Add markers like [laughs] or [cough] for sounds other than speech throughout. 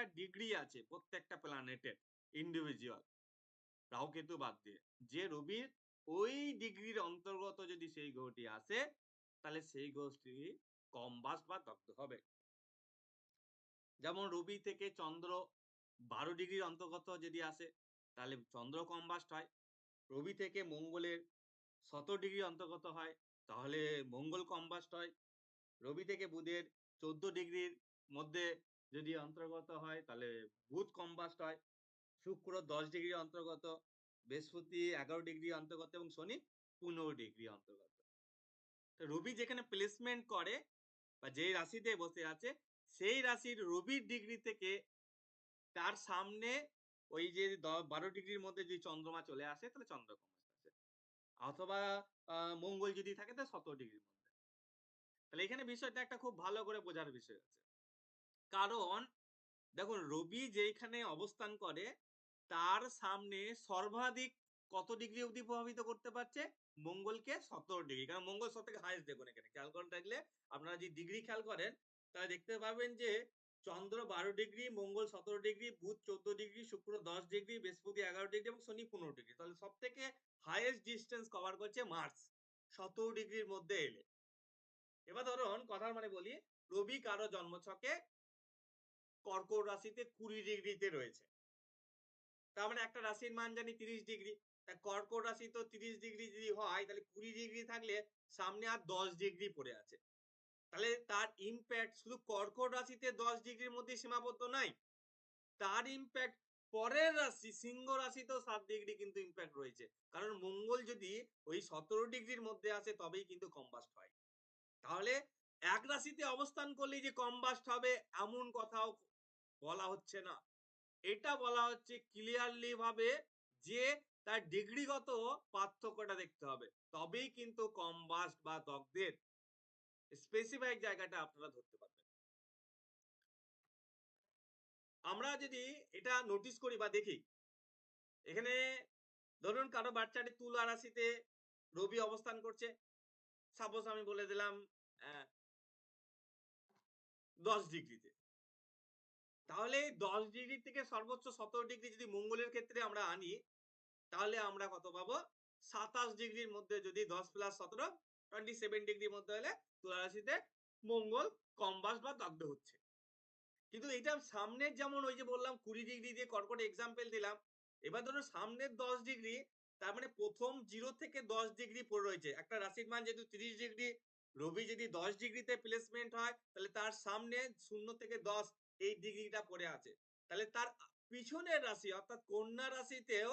একটা ডিগ্রি আছে প্রত্যেকটা প্ল্যানেটের ইন্ডিভিজুয়াল রাহু কেতু বাদ দিয়ে। যে রবির ওই ডিগ্রির অন্তর্গত যদি সেই গ্রহটি আসে, তাহলে সেই গ্রহটি কম্বাস্ট বা দগ্ধ হবে। যেমন রবি থেকে চন্দ্র বারো ডিগ্রির অন্তর্গত যদি আসে, তাহলে চন্দ্র কম্বাস্ট হয়। রবি থেকে মঙ্গলের সতেরো ডিগ্রি অন্তর্গত হয়, তাহলে মঙ্গল কম্বাস্ট হয়। রবি থেকে বুধের চোদ্দ ডিগ্রির মধ্যে যদি অন্তর্গত হয়, তাহলে বুধ কম্বাস্ট হয়। শুক্র দশ ডিগ্রি অন্তর্গত, বৃহস্পতি এগারো ডিগ্রি অন্তর্গত এবং শনি পনেরো ডিগ্রি অন্তর্গত। তো রবি যেখানে প্লেসমেন্ট করে বা যেই রাশিতে বসে আছে, সেই রাশির রবির ডিগ্রি থেকে তার সামনে ওই যে বারো ডিগ্রির মধ্যে যদি চন্দ্রমা চলে আসে, তাহলে চন্দ্র আসে। অথবা মঙ্গল যদি থাকে, তাহলে সতেরো ডিগ্রির মধ্যে। তাহলে এখানে বিষয়টা একটা খুব ভালো করে বোঝার বিষয় আছে। কারণ দেখুন রবি যেখানে অবস্থান করে, তার সামনে সর্বাধিক কত ডিগ্রি অবধি প্রভাবিত করতে পারছে? মঙ্গলকে সতেরো ডিগ্রি। কারণ মঙ্গল সব থেকে হাইস্ট দেখুন এখানে। খেয়াল করে থাকলে আপনারা যদি ডিগ্রি খেয়াল করেন, তাহলে দেখতে পাবেন যে চন্দ্র বারো ডিগ্রি, মঙ্গল সতেরো ডিগ্রি, বুধ চোদ্দ ডিগ্রি, শুক্র দশ ডিগ্রি, বৃহস্পতি এগারো ডিগ্রি এবং শনি পনেরো ডিগ্রি। তাহলে সব থেকে হাইয়েস্ট ডিস্টেন্স কভার করছে মার্স সতেরো ডিগ্রির মধ্যে এলে। এবার ধরুন কথার মানে বলি, রবি কারও জন্মছকে কর্কট রাশিতে কুড়ি ডিগ্রিতে রয়েছে। তার মানে একটা রাশির মান জানি তিরিশ ডিগ্রি। তা কর্কট রাশি তো তিরিশ ডিগ্রি যদি হয়, তাহলে কুড়ি ডিগ্রি থাকলে সামনে আর দশ ডিগ্রি পড়ে আছে। তাহলে তার ইম্প্যাক্ট শুধু কর্কট রাশিতে দশ ডিগ্রির মধ্যে সীমাবদ্ধ নাই, তার ইম্প্যাক্ট পরের রাশি, সিংহ রাশিতেও সাত ডিগ্রি কিন্তু ইম্প্যাক্ট রয়েছে। কারণ মঙ্গল যদি ওই সতেরো ডিগ্রির মধ্যে আসে, তবেই কিন্তু কম্বাস্ট হয়। তাহলে এক রাশিতে অবস্থান করলেই যে কম্বাস্ট হবে, এমন কথাও বলা হচ্ছে না। এটা বলা হচ্ছে ক্লিয়ারলি ভাবে যে তার ডিগ্রিগত পার্থক্যটা দেখতে হবে। তবেই কিন্তু কম্বাস্ট বা দগ্ধের স্পেসিফাইক জায়গাটা আপনারা ধরতে পারবেন। আমরা যদি এটা নোটিস করি বা দেখি, এখানে ধরুন কারও বাচ্চাটি তুলা রাশিতে রবি অবস্থান করছে। সাপোজ আমি বলে দিলাম দশ ডিগ্রিতে। তাহলে দশ ডিগ্রি থেকে সর্বোচ্চ সতেরো ডিগ্রি যদি মঙ্গলের ক্ষেত্রে আমরা আনি, তাহলে আমরা কত পাবো? সাতাশ ডিগ্রির মধ্যে যদি দশ প্লাস সতেরো টোয়েন্টি সেভেন ডিগ্রির মধ্যে হলে তুলা রাশিতে মঙ্গল, কম্বাস বা দগ্ধ হচ্ছে। কিন্তু এটা সামনের যেমন ওই যে বললাম কুড়ি ডিগ্রি দিয়ে কর্কট এক্সাম্পল দিলাম, এবার ধরুন সামনের দশ ডিগ্রি, তার মানে প্রথম জিরো থেকে দশ ডিগ্রি পড়ে রয়েছে। একটা রাশির মান যেহেতু তিরিশ ডিগ্রি, রবি যদি দশ ডিগ্রিতে প্লেসমেন্ট হয়, তাহলে তার সামনে শূন্য থেকে দশ এই ডিগ্রিটা পড়ে আছে। তাহলে তার পিছনের রাশি অর্থাৎ কন্যা রাশিতেও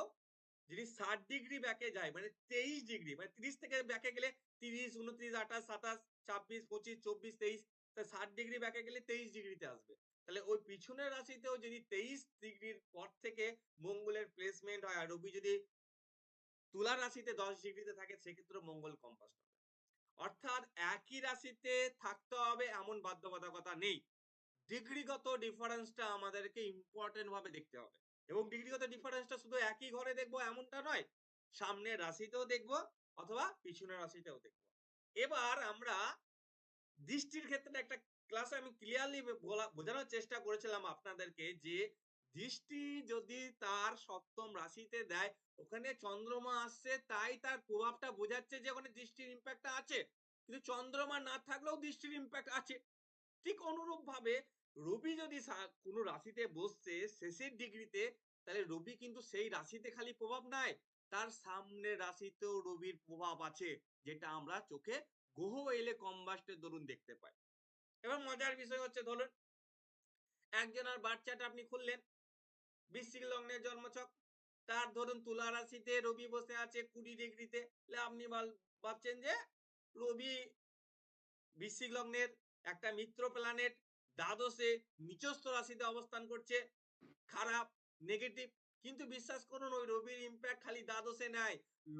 যদি ষাট ডিগ্রি ব্যাকে যায় মানে তেইশ ডিগ্রি মানে তিরিশ থেকে ব্যাকে গেলে তিরিশ, উনত্রিশ, আঠাশ, সাতাশ, ছাব্বিশ, পঁচিশ, চব্বিশ, তেইশ ষাট ডিগ্রি ব্যাকে গেলে তেইশ ডিগ্রিতে আসবে। তাহলে ওই পিছনের রাশিতেও যদি তেইশ ডিগ্রির পর থেকে মঙ্গলের প্লেসমেন্ট হয়, আর রবি যদি তুলা রাশিতে দশ ডিগ্রিতে থাকে সেক্ষেত্রে মঙ্গল কম্পাস্ট হবে। অর্থাৎ একই রাশিতে থাকতে হবে, এমন বাধ্যবাধকতা নেই। ডিগ্রিগত ডিফারেন্সটা আমাদেরকে ইম্পর্টেন্ট ভাবে দেখতে হবে। এবং ডিগ্রিগত ডিফারেন্সটা শুধু একই ঘরে দেখব এমনটা নয়, সামনের রাশিতেও দেখব অথবা পিছনের রাশিতেও দেখব। এবার আমরা দৃষ্টির ক্ষেত্রে একটা ক্লাসে আমি ক্লিয়ারলি বোঝানোর চেষ্টা করেছিলাম আপনাদেরকে যে দৃষ্টি যদি তার সপ্তম রাশিতে দেয়, ওখানে চন্দ্রমা আসছে, তাই তার প্রভাবটা বোঝাচ্ছে যে ওখানে দৃষ্টির ইম্প্যাক্টটা আছে। কিন্তু চন্দ্রমা না থাকলেও দৃষ্টির ইম্প্যাক্ট আছে। ঠিক অনুরূপ ভাবে রবি যদি কোনো রাশিতে বসছে, শেষের ডিগ্রিতে, তাহলে রবি কিন্তু সেই রাশিতে খালি প্রভাব নাই। তার সামনে রাশিতেও রবির প্রভাব আছে, যেটা আমরা চোখে গ্রহ এলে কম্বাস্টের দরুন দেখতে পাই। এবার মজার বিষয় হচ্ছে ধরুন একজনের বাচ্চাটা আপনি খুললেন, বৃশ্চিক লগ্নের জন্মছক, তার ধরুন তুলা রাশিতে রবি বসে আছে কুড়ি ডিগ্রিতে আপনি ভাব- ভাবছেন যে রবি বৃশ্চিক লগ্নের একটা মিত্র প্ল্যানেট দ্বাদশে নিচস্থ রাশিতে অবস্থান করছে। খারাপ নেগেটিভ কিন্তু বিশ্বাস করুন, ওই রবির ইম্প্যাক্ট খালি দ্বাদশে নাই,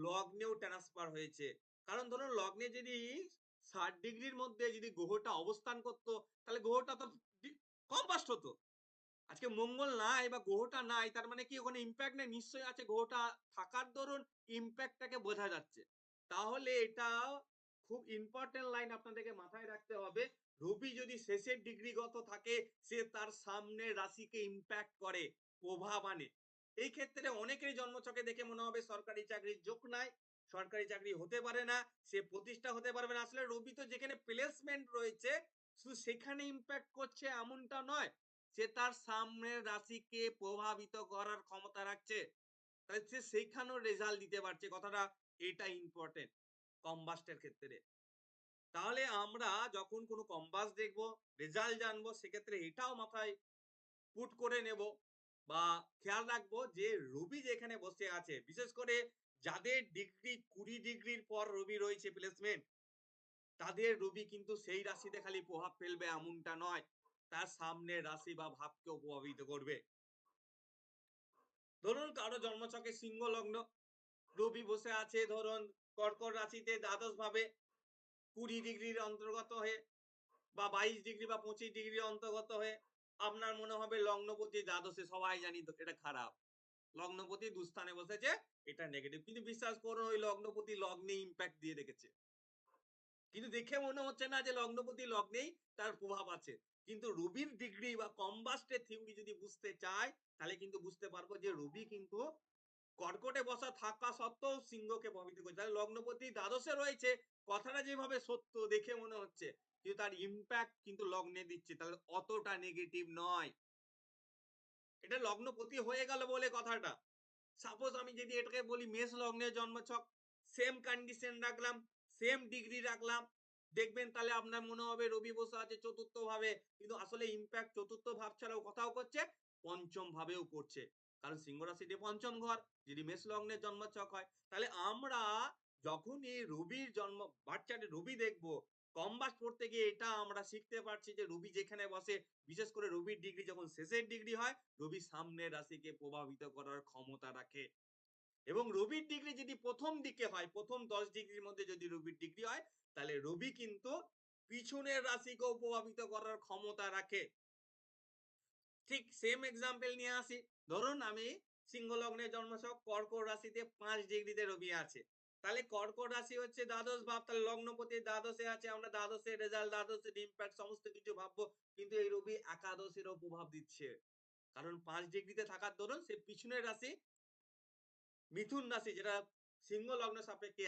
লগ্নেও ট্রান্সফার হয়েছে। কারণ ধরুন, লগ্নে যদি ষাট ডিগ্রির মধ্যে যদি গ্রহটা অবস্থান করতো, তাহলে গ্রহটা তো কম্পাস্ট হতো। আজকে মঙ্গল নাই বা গ্রহটা নাই, তার মানে কি, ওখানে ইম্প্যাক্ট নেই, নিশ্চয়ই আছে, গ্রহটা থাকার দরুন ইম্প্যাক্টটাকে বোঝা যাচ্ছে। তাহলে এটা খুব ইম্পর্টেন্ট লাইন আপনাদেরকে মাথায় রাখতে হবে। রবি যদি শেষের ডিগ্রিগত থাকে, সে তার সামনের রাশিকে ইম্প্যাক্ট করে প্রভাব আনে এই ক্ষেত্রে অনেকেরই জন্মছকে দেখে মনে হবে সরকারি চাকরির যোগ নাই, সরকারি চাকরি হতে পারে না, সে প্রতিষ্ঠা হতে পারবে না। আসলে রবি তো যেখানে প্লেসমেন্ট রয়েছে, শুধু সেখানে ইম্প্যাক্ট করছে এমনটা নয়, সে তার সামনের রাশিকে প্রভাবিত করার ক্ষমতা রাখছে। তাহলে সে সেইখানেও রেজাল্ট দিতে পারছে। কথাটা এটা ইম্পর্টেন্ট কম্বাস্টের ক্ষেত্রে। তাহলে আমরা যখন কোনো কম্বাস দেখব রেজাল্ট জানব, সেক্ষেত্রে এটাও মাথায় পুট করে নেব বা খেয়াল রাখব যে রবি যেখানে বসে আছে, বিশেষ করে যাদের ডিগ্রি কুড়ি ডিগ্রির পর রবি রয়েছে প্লেসমেন্ট তাদের রবি কিন্তু সেই রাশিতে খালি প্রভাব ফেলবে এমনটা নয়। তার সামনে রাশি বা ভাবকেও প্রভাবিত করবে। ধরুন কারও জন্মছকে সিংহ লগ্ন রবি বসে আছে ধরুন কর্কট রাশিতে দ্বাদশ ভাবে কুড়ি ডিগ্রির অন্তর্গত হয়ে বা বাইশ ডিগ্রি বা পঁচিশ ডিগ্রির অন্তর্গত হয়ে আপনার মনে হবে লগ্নপতি, দ্বাদশে সবাই জানি এটা খারাপ। লগ্নপতি দুস্থানে বসেছে, এটা নেগেটিভ কিন্তু বিশ্বাস করুন, ওই লগ্নপতি লগ্নে ইম্প্যাক্ট দিয়ে রেখেছে। কিন্তু দেখে মনে হচ্ছে না যে লগ্নপতি লগ্নেই তার প্রভাব আছে। কিন্তু রবির ডিগ্রি বা কম্বাস্টের থিওরি যদি বুঝতে চায়, তাহলে কিন্তু বুঝতে পারব যে রবি কিন্তু কর্কটে বসা থাকা সত্ত্বেও সিংহকে প্রভাবিত করছে তাহলে লগ্নপতি দ্বাদশে রয়েছে কথাটা যেভাবে সত্য দেখে মনে হচ্ছে কিন্তু তার ইম্প্যাক্ট কিন্তু লগ্নে দিচ্ছে, তাহলে অতটা নেগেটিভ নয়। এটা লগ্নপতি হয়ে গেল বলে কথাটা। সাপোজ আমি যদি এটাকে বলি, মেষ লগ্নের জন্মছক সেম কন্ডিশন রাখলাম সেম ডিগ্রি রাখলাম, দেখবেন তাহলে আপনার মনে হবে রবি বসে আছে চতুর্থ ভাবে কিন্তু আসলে ইম্প্যাক্ট চতুর্থ ভাব ছাড়াও কথাও করছে? পঞ্চম ভাবেও করছে। কারণ সিংহ রাশিতে পঞ্চম ঘর, যদি মেষ লগ্নের জন্মছক হয়, তাহলে আমরা যখন এই রবির জন্ম বাচ্চাদের রবি দেখব কম্বাস পড়তে গিয়ে এটা আমরা শিখতে পারছি যে রবি যেখানে বসে, বিশেষ করে রবির ডিগ্রি যখন শেষের ডিগ্রি হয়, রবি সামনের রাশিকে প্রভাবিত করার ক্ষমতা রাখে। এবং রবির ডিগ্রি যদি প্রথম দিকে হয়, প্রথম দশ ডিগ্রির মধ্যে যদি রবির ডিগ্রি হয়, তাহলে রবি কিন্তু পিছনের রাশিকেও প্রভাবিত করার ক্ষমতা রাখে। ঠিক সেম এক্সাম্পল নিয়ে আসি। ধরুন আমি সিংহ লগ্নের জন্মছক কর্কট রাশিতে পাঁচ ডিগ্রিতে রবি আছে। তাহলে কর্কট রাশি হচ্ছে দ্বাদশ ভাব, তাহলে লগ্নপতি দ্বাদশে আছে, আমরা দ্বাদশের রেজাল্ট দ্বাদশের ইম্প্যাক্ট সমস্ত কিছু ভাববো, কিন্তু এই রবি একাদশেরও প্রভাব দিচ্ছে। কারণ পাঁচ ডিগ্রিতে থাকার দরুন সে পিছনের রাশি, মিথুন রাশি, যেটা সিংহ লগ্ন সাপেক্ষে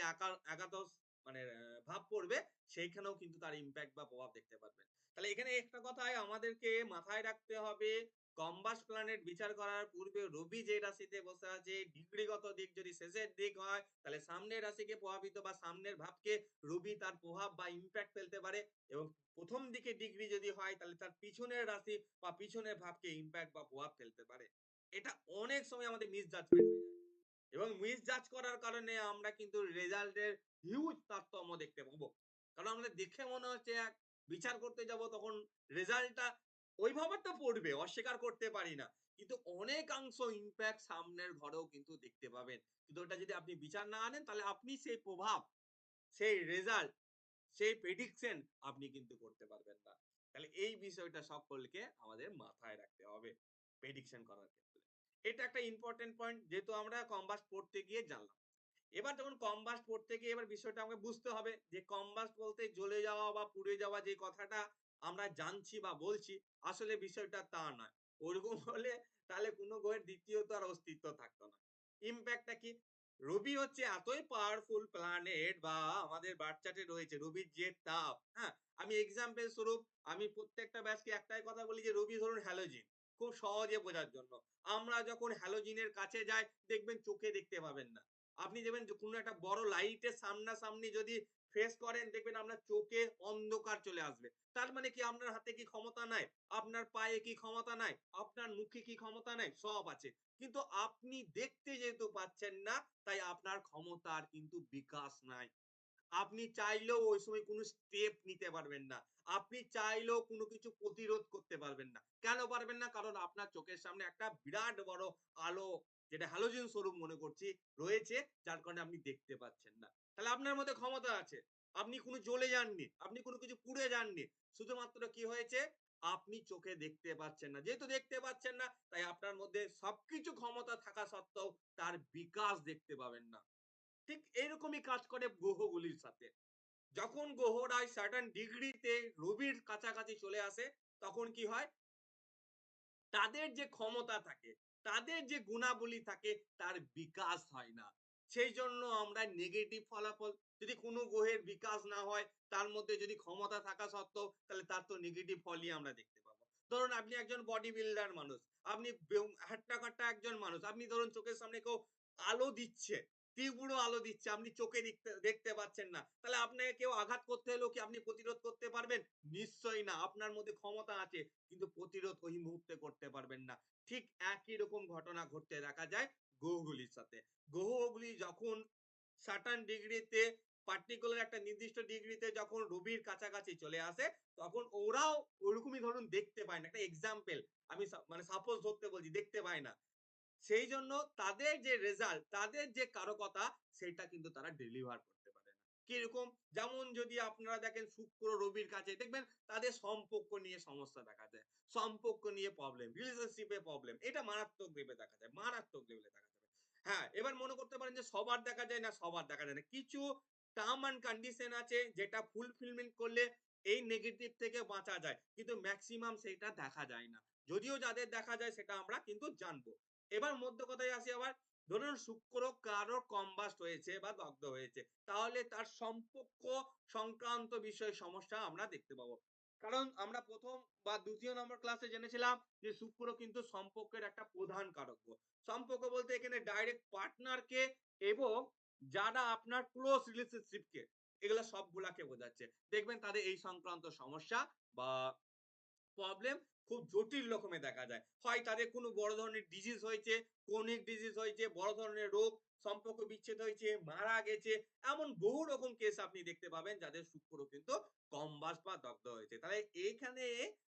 একাদশ মানে ভাব পড়বে, সেইখানেও কিন্তু তার ইম্প্যাক্ট বা প্রভাব দেখতে পারবেন। তাহলে এখানে একটা কথাই আমাদেরকে মাথায় রাখতে হবে কম্বাস প্ল্যানেট বিচার করার পূর্বে রবি যে রাশিতে বসে আছে, ডিগ্রিগত দিক যদি শেষের দিক হয়, তাহলে সামনের রাশিকে প্রভাবিত বা সামনের ভাবকে রবি তার প্রভাব বা ইম্প্যাক্ট ফেলতে পারে এবং প্রথম দিকে ডিগ্রি যদি হয়, তাহলে তার পিছনের রাশি বা পিছনের ভাবকে ইম্প্যাক্ট বা প্রভাব ফেলতে পারে। এটা অনেক সময় আমাদের মিস জাজমেন্ট হয়ে যায় এবং মিস জাজ করার কারণে আমরা কিন্তু রেজাল্টের হিউজ তারতম্য দেখতে পাবো। কারণ আমাদের দেখে মনে হচ্ছে এক বিচার করতে যাব, তখন রেজাল্টটা ওইভাবে তো পড়বে, অস্বীকার করতে পারি না। কিন্তু অনেকাংশ ইম্প্যাক্ট সামনের ঘরেও কিন্তু দেখতে পাবেন। কিন্তু ওটা যদি আপনি বিচার না আনেন, তাহলে আপনি সেই প্রভাব, সেই রেজাল্ট সেই প্রেডিকশন আপনি কিন্তু করতে পারবেন না। তাহলে এই বিষয়টা সকলকে আমাদের মাথায় রাখতে হবে প্রেডিকশন করার ক্ষেত্রে। এটা একটা ইম্পর্টেন্ট পয়েন্ট যেহেতু আমরা কম্বাস্ট পড়তে গিয়ে জানলাম। এবার যখন কম্বাস্ট পড়তে গিয়ে এবার বিষয়টা আমাকে বুঝতে হবে যে কম্বাস্ট বলতে জ্বলে যাওয়া বা পুড়ে যাওয়া যে কথাটা আমরা জানছি বা বলছি, আসলে বিষয়টা তা নয়। ওরকম [laughs] হলে তাহলে কোনো গ্রহের দ্বিতীয়ত আর অস্তিত্ব থাকতো না। ইম্প্যাক্টটা কি? রবি হচ্ছে এতই পাওয়ারফুল প্ল্যানেট বা আমাদের বাচ্চাটে রয়েছে, রবির যে তাপ হ্যাঁ? আমি এক্সাম্পল স্বরূপ, আমি প্রত্যেকটা ব্যাচকে একটাই কথা বলি যে রবি ধরুন হ্যালোজিন খুব সহজে বোঝার জন্য। আমরা যখন হ্যালোজিনের কাছে যাই, দেখবেন চোখে দেখতে পাবেন না। আপনি দেখবেন কোনো একটা বড় লাইটের সামনাসামনি যদি ফেস করেন, দেখবেন আপনার চোখে অন্ধকার চলে আসবে। তার মানে কি আপনার হাতে কি ক্ষমতা নাই? আপনার পায়ে কি ক্ষমতা নাই? আপনার মুখে কি ক্ষমতা নাই? সব আছে। কিন্তু আপনি দেখতে যেহেতু পাচ্ছেন না, তাই আপনার ক্ষমতার কিন্তু বিকাশ নাই। আপনি চাইলেও ওই সময় কোনো স্টেপ নিতে পারবেন না। আপনি চাইলেও কোনো কিছু প্রতিরোধ করতে পারবেন না। কেন পারবেন না? কারণ আপনার চোখের সামনে একটা বিরাট বড় আলো যেটা হ্যালোজেন স্বরূপ মনে করছি, রয়েছে, যার কারণে আপনি দেখতে পাচ্ছেন না। তাহলে আপনার মধ্যে ক্ষমতা আছে। আপনি কোনো জ্বলে যাননি, আপনি কোনো কিছু পুড়ে যাননি, শুধুমাত্র কি হয়েছে? আপনি চোখে দেখতে পাচ্ছেন না। যেহেতু দেখতে পাচ্ছেন না, তাই আপনার মধ্যে সবকিছু ক্ষমতা থাকা সত্ত্বেও তার বিকাশ দেখতে পাবেন না। ঠিক এইরকমই কাজ করে গ্রহগুলির সাথে। যখন গ্রহরাই সার্টান ডিগ্রিতে রবির কাছাকাছি চলে আসে, তখন কি হয়? তাদের যে ক্ষমতা থাকে তাদের যে গুণাবলী থাকে, তার বিকাশ হয় না। সেই জন্য আমরা নেগেটিভ ফলাফল, যদি কোনো গ্রহের বিকাশ না হয়, তার মধ্যে যদি ক্ষমতা থাকা সত্ত্বেও, তাহলে তার তো নেগেটিভ ফলই আমরা দেখতে পাবো। ধরুন আপনি একজন বডি বিল্ডার মানুষ, আপনি হাট্টা কাট্টা একজন মানুষ, আপনি ধরুন চোখের সামনে কেউ আলো দিচ্ছে তীব্র আলো দিচ্ছে, আপনি চোখে দেখতে পাচ্ছেন না। তাহলে আপনাকে কেউ আঘাত করতে হলেও কি আপনি প্রতিরোধ করতে পারবেন? নিশ্চয়ই না, আপনার মধ্যে ক্ষমতা আছে, কিন্তু প্রতিরোধ ওই মুহূর্তে করতে পারবেন না। ঠিক একই রকম ঘটনা ঘটতে দেখা যায় গ্রহগুলির সাথে। গ্রহগুলি যখন সার্টান ডিগ্রিতে পার্টিকুলার একটা নির্দিষ্ট ডিগ্রিতে যখন রবির কাছাকাছি চলে আসে, তখন ওরাও ওরকমই ধরুন দেখতে পায় না। একটা এক্সাম্পল আমি মানে সাপোজ ধরতে বলছি, দেখতে পায় না। সেই জন্য তাদের যে রেজাল্ট তাদের যে কারকতা সেটা কিন্তু তারা ডেলিভার করতে পারে না। কীরকম? যেমন যদি আপনারা দেখেন শুক্র রবির কাছে, দেখবেন তাদের সম্পর্ক নিয়ে সমস্যা দেখা যায়। সম্পর্ক নিয়ে প্রবলেম রিলেশনশিপে প্রবলেম এটা মারাত্মক লেভেলে দেখা যায়, মারাত্মক লেভেলে দেখা যাবে। হ্যাঁ এবার মনে করতে পারেন যে সবার দেখা যায় না, সবার দেখা যায় না। কিছু টার্ম অ্যান্ড কন্ডিশন আছে যেটা ফুলফিলমেন্ট করলে এই নেগেটিভ থেকে বাঁচা যায়, কিন্তু ম্যাক্সিমাম সেটা দেখা যায় না। যদিও যাদের দেখা যায়, সেটা আমরা কিন্তু জানব। এবার মধ্য কথায় আসি আবার। ধরুন শুক্র কারও কম্বাস্ট হয়েছে বা দগ্ধ হয়েছে। তাহলে তার সম্পর্ক সংক্রান্ত বিষয়ে সমস্যা আমরা দেখতে পাবো। কারণ আমরা প্রথম বা দ্বিতীয় নম্বর ক্লাসে জেনেছিলাম যে শুক্র কিন্তু সম্পর্কের একটা প্রধান কারক। সম্পর্ক বলতে এখানে ডাইরেক্ট পার্টনারকে এবং যারা আপনার ক্লোজ রিলেশনশিপকে এগুলা সবগুলাকে বোঝাচ্ছে। দেখবেন তাদের এই সংক্রান্ত সমস্যা বা প্রবলেম খুব জটিল রকমে দেখা যায়। হয় তাদের কোনো বড় ধরনের ডিজিজ হয়েছে ক্রনিক ডিজিজ হয়েছে, বড় ধরনের রোগ, সম্পর্ক বিচ্ছেদ হয়েছে, মারা গেছে, এমন বহু রকম কেস আপনি দেখতে পাবেন যাদের শুক্র কিন্তু কম্বাস বা দগ্ধ হয়েছে। তাহলে এইখানে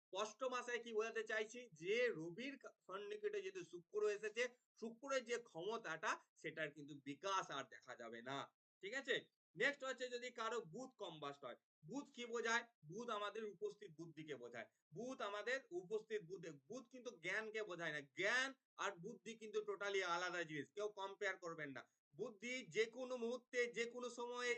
স্পষ্ট ভাষায় কি বোঝাতে চাইছি? যে রবির সন্নিকটে যেহেতু শুক্র এসেছে শুক্রের যে ক্ষমতাটা, সেটার কিন্তু বিকাশ আর দেখা যাবে না। ঠিক আছে? নেক্সট হচ্ছে যদি কারও বুধ কম্বাস্ট হয়। বুধ কি বোঝায়? বুধ আমাদের উপস্থিত বুদ্ধিকে বোঝায়। বুধ আমাদের উপস্থিত বুদ্ধি বুধ কিন্তু জ্ঞানকে বোঝায় না। জ্ঞান আর বুদ্ধি কিন্তু টোটালি আলাদা জিনিস। কেউ কম্পেয়ার করবেন না। বুদ্ধি যে কোনো মুহূর্তে যে কোনো সময়ে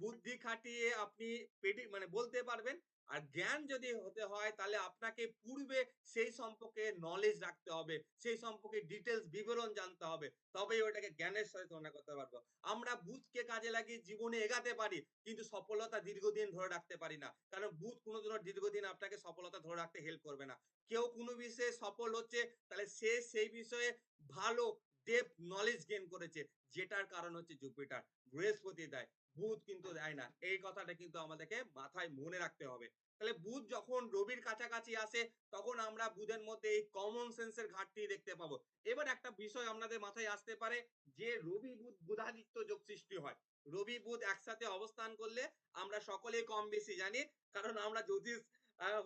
বুদ্ধি খাটিয়ে আপনি পেটি মানে বলতে পারবেন আর জ্ঞান যদি হতে হয়, তাহলে আপনাকে পূর্বে সেই সম্পর্কে নলেজ রাখতে হবে, সেই সম্পর্কে ডিটেলস বিবরণ জানতে হবে। তবেই ওটাকে জ্ঞানের সাথে তুলনা করতে পারব। আমরা বুধকে কাজে লাগিয়ে জীবনে এগাতে পারি, কিন্তু সফলতা দীর্ঘদিন ধরে রাখতে পারি না। কারণ বুধ কোনোদিনও দীর্ঘদিন আপনাকে সফলতা ধরে রাখতে হেল্প করবে না। কেউ কোনো বিষয়ে সফল হচ্ছে, তাহলে সে সেই বিষয়ে ভালো ডেপ নলেজ গেইন করেছে, যেটার কারণ হচ্ছে জুপিটার বৃহস্পতি দেয়। বুধ কিন্তু দেয় না। এই কথাটা কিন্তু আমাদেরকে মাথায় মনে রাখতে হবে। তাহলে বুধ যখন রবির কাছাকাছি আসে, তখন আমরা বুধের মধ্যে এই কমন সেন্সের ঘাটতি দেখতে পাবো। এবার একটা বিষয় আপনাদের মাথায় আসতে পারে যে, রবি বুধ বুধাদিত্য যোগ সৃষ্টি হয়। রবি বুধ একসাথে অবস্থান করলে আমরা সকলেই কম বেশি জানি, কারণ আমরা জ্যোতিষ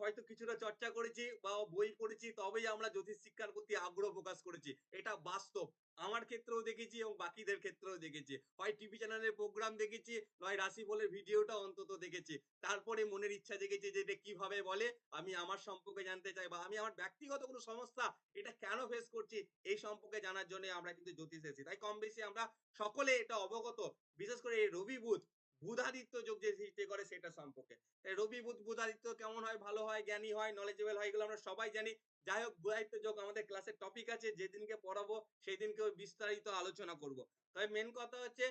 হয়তো কিছুটা চর্চা করেছি বা বই পড়েছি, তবেই আমরা জ্যোতিষ শিক্ষার প্রতি আগ্রহ প্রকাশ করেছি। এটা বাস্তব। আমার ক্ষেত্রেও দেখেছি এবং বাকিদের ক্ষেত্রেও দেখেছি। হয় টিভি চ্যানেলের প্রোগ্রাম দেখেছি, নয় রাশি বলের ভিডিওটা অন্তত দেখেছি। তারপরে মনের ইচ্ছা জেগেছে যে এটা কীভাবে বলে, আমি আমার সম্পর্কে জানতে চাই বা আমি আমার ব্যক্তিগত কোনো সমস্যা এটা কেন ফেস করছি, এই সম্পর্কে জানার জন্য আমরা কিন্তু জ্যোতিষ এসেছি। তাই কম বেশি আমরা সকলে এটা অবগত। বিশেষ করে এই রবি বুধ বুধাদিত্য যোগ যে সৃষ্টি করে সেটা সম্পর্কে। রবি বুধ বুধাদিত্য কেমন হয়? ভালো হয়? জ্ঞানী হয়? নলেজেবল হয়? এগুলো আমরা সবাই জানি। যাই হোক, বুধাদিত্য যোগ আমাদের ক্লাসের টপিক আছে। যেদিনকে পড়াবো সেই দিনকে বিস্তারিত আলোচনা করব। তবে মেন কথা হচ্ছে,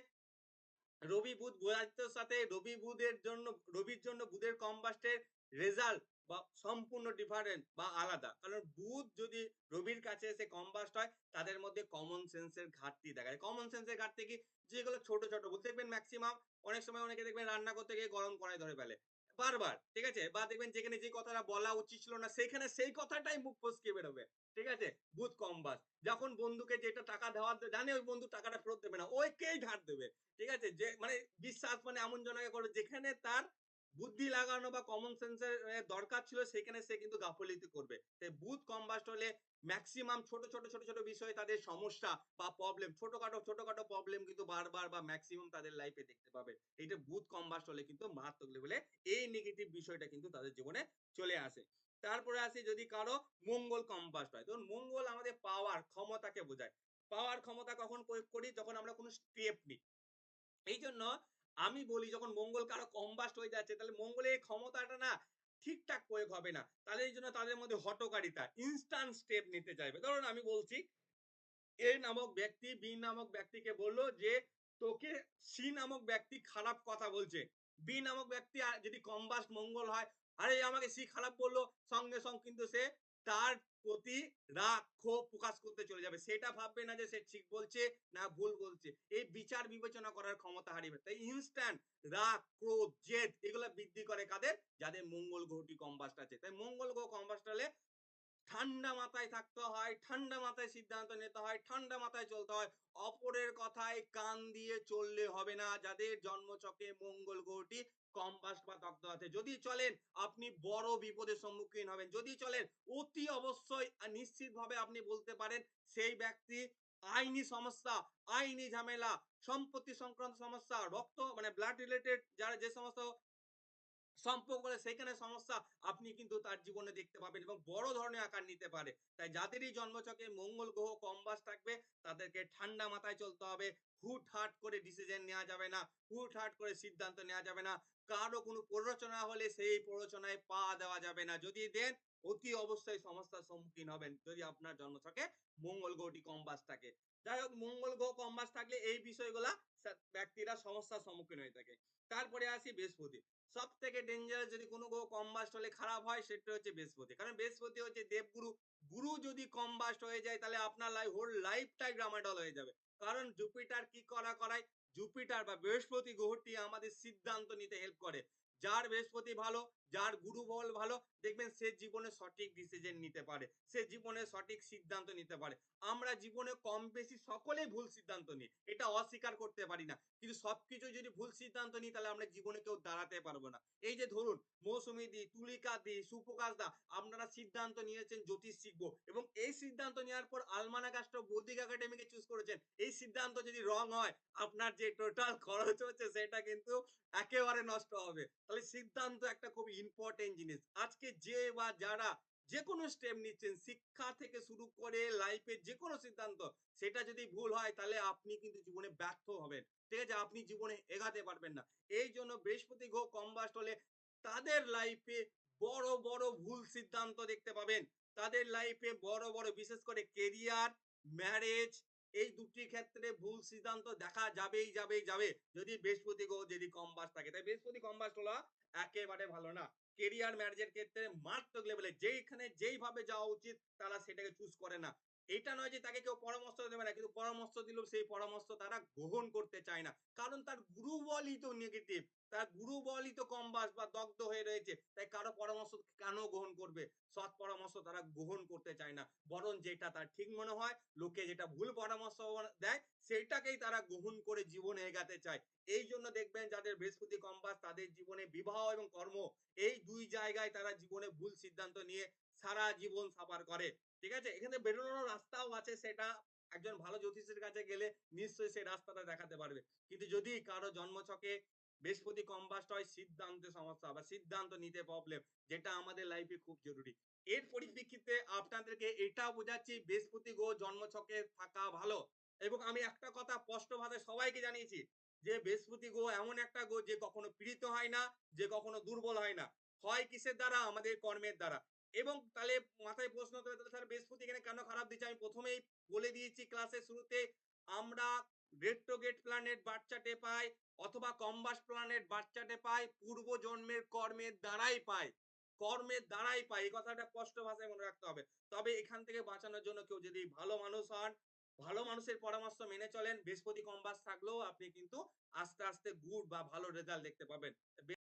রবি বুধ বুধাদিত্যর সাথে রবি বুধের জন্য রবির জন্য বুধের কম্বাস্টের রেজাল্ট বা সম্পূর্ণ ডিফারেন্ট বা আলাদা। কারণ বুধ যদি রবির কাছে এসে কম্বাস্ট হয়, তাদের মধ্যে কমন সেন্সের ঘাটতি দেখা যায়। কমন সেন্সের ঘাটতি কি? যেগুলো ছোট ছোট। বুধ দেখবেন ম্যাক্সিমাম অনেক সময় অনেকে দেখবেন রান্না করতে গিয়ে গরম কড়াই ধরে ফেলে। বারবার, ঠিক আছে? বা দেখবেন যেখানে যে কথাটা বলা উচিত ছিল না, সেখানে সেই কথাটাই মুখ ফসকে বেরোবে, ঠিক আছে? বুধ কম্বাস যখন বন্ধুকে যেটা টাকা দেওয়া জানে ওই বন্ধু টাকাটা ফেরত দেবে না ওইকেই ধার দেবে, ঠিক আছে? যে মানে বিশ্বাস মানে এমন জনকে করে যেখানে তার বুদ্ধি লাগানো বা কমন সেন্সের দরকার ছিল, সেখানে সে কিন্তু গাফলিতি করবে। তাই বুথ কম্বাস্ট হলে ম্যাক্সিমাম ছোট ছোট ছোট ছোট বিষয়ে তাদের সমস্যা বা প্রবলেম ছোটখাটো ছোটখাটো প্রবলেম কিন্তু বারবার বা ম্যাক্সিমাম তাদের লাইফে দেখতে পাবে। এইটা বুথ কম্বাস্ট হলে কিন্তু মারাত্মক লেভেলে এই নেগেটিভ বিষয়টা কিন্তু তাদের জীবনে চলে আসে। তারপরে আসি যদি কারও মঙ্গল কম্বাস্ট হয় ধরুন মঙ্গল আমাদের পাওয়ার ক্ষমতাকে বোঝায়। পাওয়ার ক্ষমতা কখন প্রয়োগ করি? যখন আমরা কোনো স্টেপ নিই। এই জন্য আমি বলি যখন মঙ্গল কারও কম্বাস্ট হয়ে যাচ্ছে তাহলে মঙ্গলের এই ক্ষমতাটা না ঠিকঠাক প্রয়োগ হবে না। তাহলে এইজন্য তাদের মধ্যে হঠকারিতা, ইনস্ট্যান্ট স্টেপ নিতে চাইবে। ধরুন আমি বলছি এ নামক ব্যক্তি বি নামক ব্যক্তিকে বলল যে তোকে সি নামক ব্যক্তি খারাপ কথা বলছে। বি নামক ব্যক্তি যদি কম্বাস্ট মঙ্গল হয়, আরে আমাকে সি খারাপ বলল সঙ্গে, সঙ্গে কিন্তু সে তার প্রতি রাগ, ক্ষোভ প্রকাশ করতে চলে যাবে। সেটা ভাববে না যে সে ঠিক বলছে না ভুল বলছে। এই বিচার বিবেচনা করার ক্ষমতা হারিয়ে। তাই ইনস্ট্যান্ট রাগ, ক্রোধ, জেদ এগুলো বৃদ্ধি করে কাদের? যাদের মঙ্গল গ্রহটি কম্বাস্ট আছে। তাই মঙ্গল গ্রহ কম্বাস্ট ঠান্ডা মাথায় থাকতে হয়, ঠান্ডা মাথায় সিদ্ধান্ত নিতে হয়, ঠান্ডা মাথায় চলতে হয়। অপরের কথায় কান দিয়ে চললে হবে না। যাদের জন্মছকে মঙ্গল গ্রহটি কম্বাস্ট বা আছে। যদি চলেন আপনি বড় বিপদের সম্মুখীন হবেন। যদি চলেন অতি অবশ্যই নিশ্চিতভাবে আপনি বলতে পারেন সেই ব্যক্তি আইনি সমস্যা, আইনি ঝামেলা, সম্পত্তি সংক্রান্ত সমস্যা, রক্ত মানে ব্লাড রিলেটেড যারা যে সমস্ত সম্পর্ক সেখানে সমস্যা আপনি কিন্তু তার জীবনে দেখতে পাবেন এবং বড় ধরনের আকার নিতে পারে। তাই যাদেরই জন্মছকে মঙ্গল গ্রহ কম্বাস থাকবে, তাদেরকে ঠান্ডা মাথায় চলতে হবে। হুটহাট করে ডিসিশন নেওয়া যাবে না। হুটহাট করে সিদ্ধান্ত নেওয়া যাবে না। কারও কোনো প্ররোচনা হলে সেই প্ররোচনায় পা দেওয়া যাবে না। যদি দেন, অতি অবশ্যই সমস্যার সম্মুখীন হবেন। যদি আপনার জন্মছকে মঙ্গল গ্রহটি কম্বাস থাকে। যাই হোক, মঙ্গল গ্রহ কম্বাস থাকলে এই বিষয়গুলা ব্যক্তিরা সমস্যার সম্মুখীন হয়ে থাকে। তারপরে আসি বৃহস্পতি। সবথেকে ডেঞ্জারাস যদি কোনো গ্রহ কম্বাস্ট হলে খারাপ হয় সেটা হচ্ছে বৃহস্পতি। কারণ বৃহস্পতি হচ্ছে দেবগুরু। গুরু যদি কম্বাস্ট হয়ে যায় তাহলে আপনার লাইফ হোল লাইফটাই গ্রামাডল হয়ে যাবে। কারণ জুপিটার কি করা করায়? জুপিটার বা বৃহস্পতি গ্রহটি আমাদের সিদ্ধান্ত নিতে হেল্প করে। যার বৃহস্পতি ভালো, যার গুরু বল ভালো দেখবেন সে জীবনে সঠিক ডিসিশন নিতে পারে। সে জীবনে সঠিক সিদ্ধান্ত নিতে পারে। আমরা জীবনে কম বেশি সকলেই ভুল সিদ্ধান্ত নিই। এটা অস্বীকার করতে পারি না। কিন্তু সবকিছু যদি ভুল সিদ্ধান্ত নিই তাহলে আমরা জীবনে কেউ দাঁড়াতে পারব না। এই যে ধরুন মৌসুমী দি, তুলিকা দি, সুপ্রকাশ দা আপনারা সিদ্ধান্ত নিয়েছেন জ্যোতিষ শিখব এবং এই সিদ্ধান্ত নেওয়ার পর আলমানা কাস্ট বৌদ্ধিক একাডেমিকে চুজ করেছেন। এই সিদ্ধান্ত যদি রং হয় আপনার যে টোটাল খরচ হচ্ছে সেটা কিন্তু একেবারে নষ্ট হবে। তাহলে সিদ্ধান্ত একটা খুব ইম্পোর্টেন্ট জিনিস। আজকে যে বা যারা যেকোনো স্টেপ নিচ্ছেন শিক্ষা থেকে শুরু করে লাইফের যেকোনো সিদ্ধান্ত সেটা যদি ভুল হয় তাহলে আপনি কিন্তু জীবনে ব্যর্থ হবেন। ঠিক আছে? আপনি জীবনে এগাতে পারবেন না। এইজন্য বৃহস্পতি গ্রহ কম্বাস্ট হলে তাদের লাইফে বড়, বড় ভুল সিদ্ধান্ত দেখতে পাবেন। তাদের লাইফে বড়, বড় বিশেষ করে কেরিয়ার, ম্যারেজ এই দুটি ক্ষেত্রে ভুল সিদ্ধান্ত দেখা যাবেই, যাবেই, যাবে। যদি বৃহস্পতি গ্রহ যদি কম্বাস্ট থাকে। তাই বৃহস্পতি কম্বাস্ট হওয়া একেবারে ভালো না। কেরিয়ার ম্যারেজের ক্ষেত্রে মারাত্মক লেভেলে যেইখানে যেইভাবে যাওয়া উচিত তারা সেটাকে চুজ করে না। এটা নয় যে তাকে কেউ পরামর্শ দেবে না। কিন্তু পরামর্শ দিলেও সেই পরামর্শ তারা গ্রহণ করতে চায় না। কারণ তার গুরু বলই তো নেগেটিভ। তার গুরু বলই তো কম্বাস বা দগ্ধ হয়ে রয়েছে। তাই কারও পরামর্শ কেন গ্রহণ করবে? সৎ পরামর্শ তারা গ্রহণ করতে চায় না। বরং যেটা তার ঠিক মনে হয়, লোকে যেটা ভুল পরামর্শ দেয় সেইটাকেই তারা গ্রহণ করে জীবনে এগাতে চায়। এই জন্য দেখবেন যাদের বৃহস্পতি কম্বাস তাদের জীবনে বিবাহ এবং কর্ম এই দুই জায়গায় তারা জীবনে ভুল সিদ্ধান্ত নিয়ে সারা জীবন সাফার করে। ঠিক আছে? এখানে বেরোনোর রাস্তাও আছে সেটা একজন ভালো জ্যোতিষীর কাছে গেলে নিশ্চয়ই সেই রাস্তাটা দেখাতে পারবে। কিন্তু যদি কারও জন্মছকে বৃহস্পতি কম্বাস্ট হয় সিদ্ধান্তে সমস্যা বা সিদ্ধান্ত নিতে প্রবলেম যেটা আমাদের লাইফে খুব জরুরি। এর পরিপ্রেক্ষিতে আপনাদেরকে এটাও বোঝাচ্ছি বৃহস্পতি গ্রহ জন্মছকে থাকা ভালো এবং আমি একটা কথা স্পষ্টভাবে সবাইকে জানিয়েছি যে বৃহস্পতি গ্রহ এমন একটা গ্রহ যে কখনো পীড়িত হয় না, যে কখনো দুর্বল হয় না। হয় কিসের দ্বারা? আমাদের কর্মের দ্বারা। এবং তাহলে মাথায় প্রশ্ন পারে তাহলে বৃহস্পতি এখানে কেন খারাপ দিচ্ছে? আমি ১ম এই বলে দিয়েছি ক্লাসের শুরুতে আমরা রেট্রোগেট প্ল্যানেট বার্থ চার্টে পাই অথবা কম্বাস্ট প্ল্যানেট বার্থ চার্টে পাই পূর্ব জন্মের কর্মের দ্বারাই পাই। কর্মের দ্বারাই পাই। এই কথাটা স্পষ্ট ভাষায় মনে রাখতে হবে। তবে এখান থেকে বাঁচানোর জন্য কেউ যদি ভালো মানুষ হন, ভালো মানুষের পরামর্শ মেনে চলেন বৃহস্পতি কম্বাস থাকলেও আপনি কিন্তু আস্তে, আস্তে গুড বা ভালো রেজাল্ট দেখতে পাবেন।